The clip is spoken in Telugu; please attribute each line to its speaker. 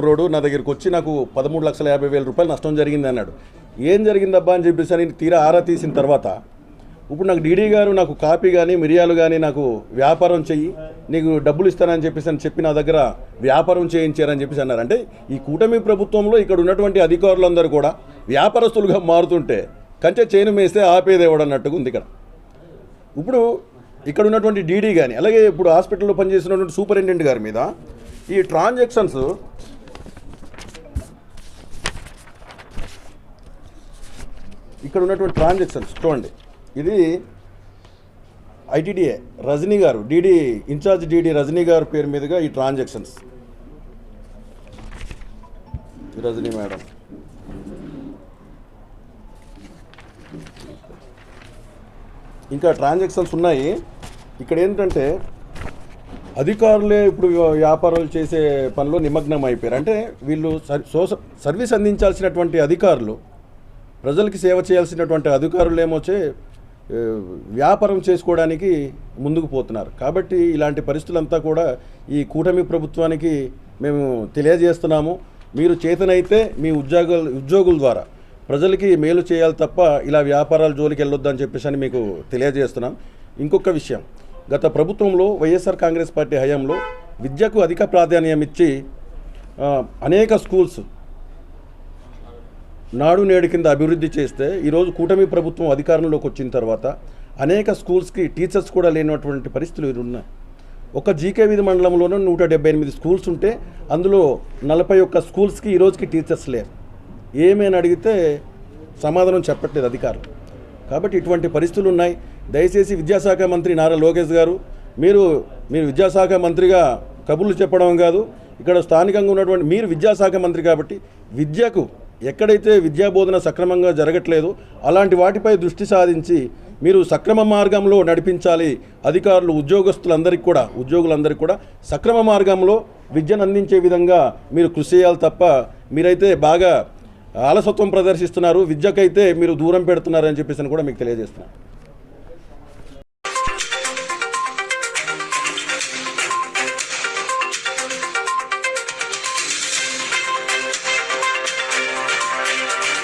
Speaker 1: కుర్రోడు నా దగ్గరికి వచ్చి నాకు పదమూడు లక్షల యాభై వేల రూపాయలు నష్టం జరిగింది అన్నాడు. ఏం జరిగిందబ్బా అని చెప్పేసి అని తీరా ఆరా తీసిన తర్వాత ఇప్పుడు నాకు డీడీ గారు నాకు కాపీ కానీ మిరియాలు కానీ నాకు వ్యాపారం చెయ్యి నీకు డబ్బులు ఇస్తానని చెప్పేసి అని చెప్పి నా దగ్గర వ్యాపారం చేయించారని చెప్పేసి అన్నారు. అంటే ఈ కూటమి ప్రభుత్వంలో ఇక్కడ ఉన్నటువంటి అధికారులందరూ కూడా వ్యాపారస్తులుగా మారుతుంటే కంచె చేను మేస్తే ఆపేదేవాడు అన్నట్టుగా ఉంది ఇక్కడ. ఇప్పుడు ఇక్కడ ఉన్నటువంటి డీడీ కానీ అలాగే ఇప్పుడు హాస్పిటల్లో పనిచేసినటువంటి సూపరింటెండెంట్ గారి మీద ఈ ట్రాన్సాక్షన్స్ ఇక్కడ ఉన్నటువంటి ట్రాన్సాక్షన్స్ చూడండి. ఇది ఐటీడీఏ రజనీ గారు డీడీ ఇన్ఛార్జ్ డీడీ రజనీ గారు పేరు మీదుగా ఈ ట్రాన్సాక్షన్స్ రజనీ మేడం. ఇంకా ట్రాన్సాక్షన్స్ ఉన్నాయి. ఇక్కడ ఏంటంటే అధికారులే ఇప్పుడు వ్యాపారాలు చేసే పనిలో నిమగ్నం అయిపోయారు అంటే వీళ్ళు సర్- సర్వీస్ అందించాల్సినటువంటి అధికారులు ప్రజలకి సేవ చేయాల్సినటువంటి అధికారులు వ్యాపారం చేసుకోవడానికి ముందుకు పోతున్నారు. కాబట్టి ఇలాంటి పరిస్థితులంతా కూడా ఈ కూటమి ప్రభుత్వానికి మేము తెలియజేస్తున్నాము. మీరు చేతనైతే మీ ఉద్యోగుల ఉద్యోగుల ద్వారా ప్రజలకి మేలు చేయాలి తప్ప ఇలా వ్యాపారాల జోలికి వెళ్ళొద్దని చెప్పేసి అని మీకు తెలియజేస్తున్నాం. ఇంకొక విషయం గత ప్రభుత్వంలో వైఎస్ఆర్ కాంగ్రెస్ పార్టీ హయాంలో విద్యకు అధిక ప్రాధాన్యం ఇచ్చి అనేక స్కూల్స్ నాడు నేడు కింద అభివృద్ధి చేస్తే ఈరోజు కూటమి ప్రభుత్వం అధికారంలోకి వచ్చిన తర్వాత అనేక స్కూల్స్కి టీచర్స్ కూడా లేనటువంటి పరిస్థితులు ఇది ఉన్నాయి ఒక జీకే విధి మండలంలోనూ నూట డెబ్బై ఎనిమిది స్కూల్స్ ఉంటే అందులో నలభై ఒక్క స్కూల్స్కి ఈ రోజుకి టీచర్స్ లేరు. ఏమేని అడిగితే సమాధానం చెప్పట్లేదు అధికారులు. కాబట్టి ఇటువంటి పరిస్థితులు ఉన్నాయి. దయచేసి విద్యాశాఖ మంత్రి నారా లోకేష్ గారు మీరు మీరు విద్యాశాఖ మంత్రిగా కబుర్లు చెప్పడం కాదు. ఇక్కడ స్థానికంగా ఉన్నటువంటి మీరు విద్యాశాఖ మంత్రి కాబట్టి విద్యకు ఎక్కడైతే విద్యాబోధన సక్రమంగా జరగట్లేదు అలాంటి వాటిపై దృష్టి సాధించి మీరు సక్రమ మార్గంలో నడిపించాలి. అధికారులు ఉద్యోగస్తులందరికీ కూడా ఉద్యోగులందరికీ కూడా సక్రమ మార్గంలో విద్యను అందించే విధంగా మీరు కృషి చేయాలి తప్ప మీరైతే బాగా అలసత్వం ప్రదర్శిస్తున్నారు. విద్యకైతే మీరు దూరం పెడుతున్నారని చెప్పేసి అని కూడా మీకు తెలియజేస్తున్నాను.